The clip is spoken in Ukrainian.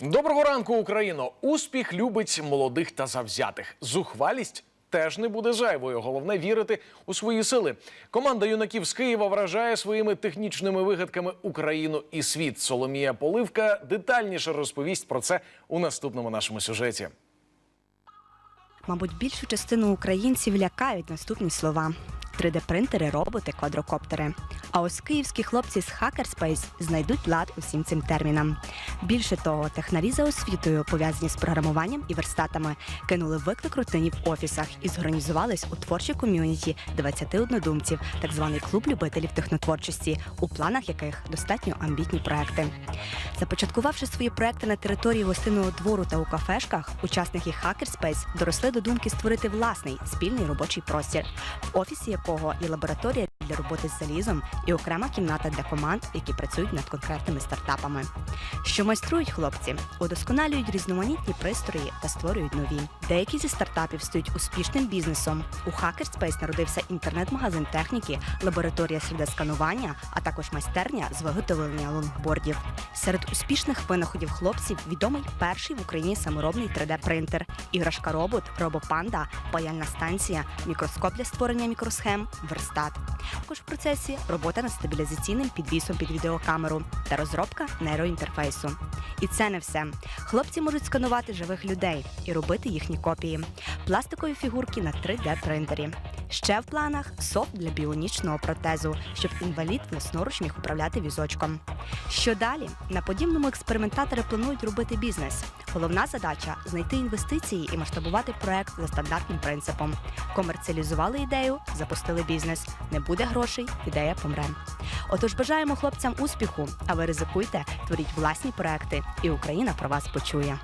Доброго ранку, Україно! Успіх любить молодих та завзятих. Зухвалість теж не буде зайвою. Головне вірити у свої сили. Команда юнаків з Києва вражає своїми технічними вигадками Україну і світ. Соломія Поливка детальніше розповість про це у наступному нашому сюжеті. Мабуть, більшу частину українців лякають наступні слова: 3D-принтери, роботи, квадрокоптери. А ось київські хлопці з Hackerspace знайдуть лад усім цим термінам. Більше того, технарі за освітою, пов'язані з програмуванням і верстатами, кинули виклик рутині в офісах і зорганізувались у творчій ком'юніті 20 однодумців, так званий клуб любителів технотворчості, у планах яких достатньо амбітні проекти. Започаткувавши свої проекти на території гостинного двору та у кафешках, учасники Hackerspace доросли до думки створити власний спільний робочий простір, в офісі якого є лабораторія для роботи з залізом і окрема кімната для команд, які працюють над конкретними стартапами. Що майструють хлопці, удосконалюють різноманітні пристрої та створюють нові. Деякі зі стартапів стають успішним бізнесом. У Hackerspace народився інтернет-магазин техніки, лабораторія 3D-сканування, а також майстерня з виготовлення лонгбордів. Серед успішних винаходів хлопців відомий перший в Україні саморобний 3D-принтер, іграшка робот, робопанда, паяльна станція, мікроскоп для створення мікросхем, верстат. Також в процесі робота над стабілізаційним підвісом під відеокамеру та розробка нейроінтерфейсу. І це не все. Хлопці можуть сканувати живих людей і робити їхні копії, пластикові фігурки на 3D-принтері. Ще в планах софт для біонічного протезу, щоб інвалід власноруч міг управляти візочком. Що далі? На подібному експериментатори планують робити бізнес. Головна задача знайти інвестиції і масштабувати проект за стандартним принципом. Комерціалізували ідею, запустили бізнес. Не буде грошей, ідея помре. Отож, бажаємо хлопцям успіху, а ви ризикуйте, творіть власні проекти, і Україна про вас почує.